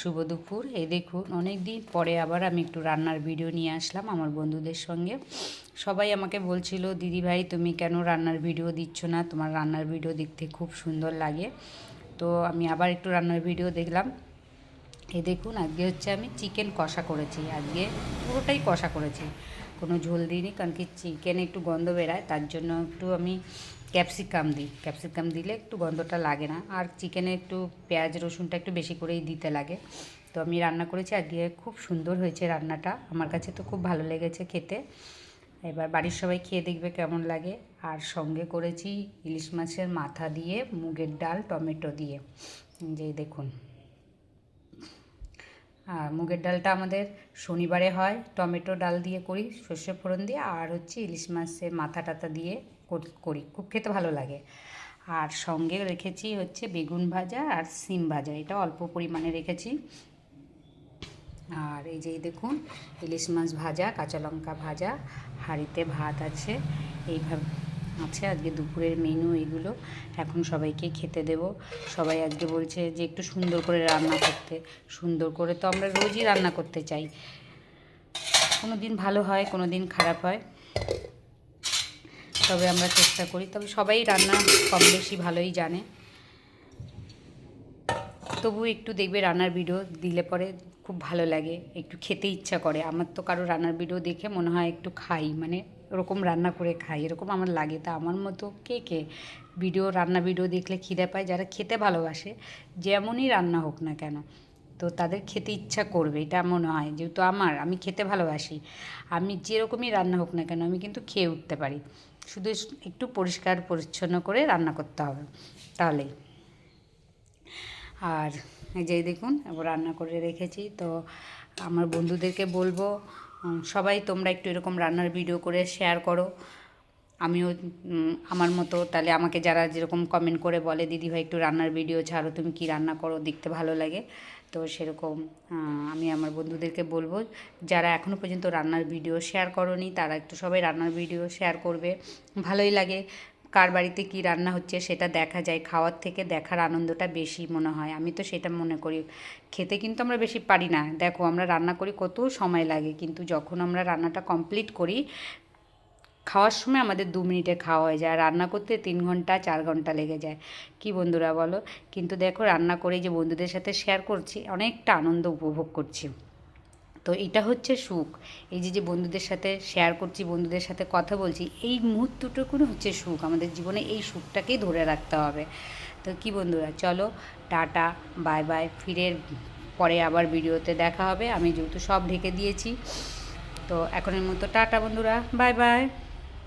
শুভ দুপুর। এই দেখুন অনেক দিন পরে আবার আমি একটু রান্নার ভিডিও নিয়ে আসলাম আমার বন্ধুদের সঙ্গে। সবাই আমাকে বলছিল, দিদি ভাই, তুমি কেন রান্নার ভিডিও দিচ্ছ না? তোমার রান্নার ভিডিও দেখতে খুব সুন্দর লাগে। তো আমি আবার একটু রান্নার ভিডিও দেখলাম। এই দেখুন, আজকে হচ্ছে আমি চিকেন কষা করেছি। আজকে পুরোটাই কষা করেছি। কোনো ঝোল দিইনি, কারণ কি চিকেনে একটু গন্ধ বেরায়, তার জন্য একটু আমি ক্যাপসিকাম দিই। ক্যাপসিকাম দিলে একটু গন্ধটা লাগে না। আর চিকেনে একটু পেঁয়াজ, রসুনটা একটু বেশি করেই দিতে লাগে। তো আমি রান্না করেছি, আর দিয়ে খুব সুন্দর হয়েছে রান্নাটা। আমার কাছে তো খুব ভালো লেগেছে খেতে। এবার বাড়ির সবাই খেয়ে দেখবে কেমন লাগে। আর সঙ্গে করেছি ইলিশ মাছের মাথা দিয়ে, মুগের ডাল, টমেটো দিয়ে। যে দেখুন। আর মুগের ডালটা আমাদের শনিবারে হয়। টমেটো ডাল দিয়ে করি, সর্ষে ফোড়ন দিয়ে, আর হচ্ছে ইলিশ মাছের মাথা টাথা দিয়ে করি খুব খেতে ভালো লাগে। আর সঙ্গে রেখেছি হচ্ছে বেগুন ভাজা আর সিম ভাজা। এটা অল্প পরিমাণে রেখেছি। আর এই যে দেখুন, ইলিশ মাছ ভাজা, কাঁচা লঙ্কা ভাজা, হাঁড়িতে ভাত আছে। এইভাবে আছে, আজকে দুপুরের মেনু এগুলো। এখন সবাইকে খেতে দেব। সবাই আজকে বলছে যে একটু সুন্দর করে রান্না করতে। সুন্দর করে তো আমরা রোজই রান্না করতে চাই। কোনো দিন ভালো হয় কোনো দিন খারাপ হয়। তবে আমরা চেষ্টা করি। তবে সবাই রান্না কম বেশি ভালোই জানে। তবু একটু দেখবে রান্নার ভিডিও দিলে পরে খুব ভালো লাগে, একটু খেতে ইচ্ছা করে। আমার তো কারও রান্নার ভিডিও দেখে মনে হয় একটু খাই মানে ওরকম রান্না করে খাই, এরকম আমার লাগে। তা আমার মতো কে কে ভিডিও রান্না ভিডিও দেখলে খিদে পায়? যারা খেতে ভালোবাসে, যেমনই রান্না হোক না কেন, তো তাদের খেতে ইচ্ছা করবে, এটা মনে হয়। যেহেতু আমার, আমি খেতে ভালোবাসি। আমি যেরকমই রান্না হোক না কেন, আমি কিন্তু খেয়ে উঠতে পারি। শুধু একটু পরিষ্কার পরিচ্ছন্ন করে রান্না করতে হবে। তাহলেই। আর এই যে দেখুন রান্না করে রেখেছি। তো আমার বন্ধুদেরকে বলব সবাই তোমরা একটু এরকম রান্নার ভিডিও করে শেয়ার করো। আমিও আমার মতো, তাহলে আমাকে যারা যেরকম কমেন্ট করে বলে, দিদি ভাই, একটু রান্নার ভিডিও ছাড়ো, তুমি কি রান্না করো? দেখতে ভালো লাগে। তো সেরকম আমি আমার বন্ধুদেরকে বলব, যারা এখনও পর্যন্ত রান্নার ভিডিও শেয়ার করনি, তারা একটু সবাই রান্নার ভিডিও শেয়ার করবে। ভালোই লাগে। কার বাড়িতে কী রান্না হচ্ছে সেটা দেখা যায়। খাওয়ার থেকে দেখার আনন্দটা বেশি মনে হয়। আমি তো সেটা মনে করি। খেতে কিন্তু আমরা বেশি পারি না। দেখো, আমরা রান্না করি কত সময় লাগে, কিন্তু যখন আমরা রান্নাটা কমপ্লিট করি, খাওয়ার সময় আমাদের দু মিনিটে খাওয়া হয়ে যায়। রান্না করতে তিন ঘণ্টা, চার ঘণ্টা লেগে যায়। কি বন্ধুরা বলো? কিন্তু দেখো, রান্না করে যে বন্ধুদের সাথে শেয়ার করছি, অনেকটা আনন্দ উপভোগ করছি। তো এটা হচ্ছে সুখ। এই যে যে বন্ধুদের সাথে শেয়ার করছি, বন্ধুদের সাথে কথা বলছি, এই মুহূর্তটুকুন হচ্ছে সুখ। আমাদের জীবনে এই সুখটাকেই ধরে রাখতে হবে। তো কি বন্ধুরা, চলো, টাটা বাই বাই ফিরে পরে আবার ভিডিওতে দেখা হবে। আমি যেহেতু সব ঢেকে দিয়েছি, তো এখনের মতো টাটা বন্ধুরা বাই বাই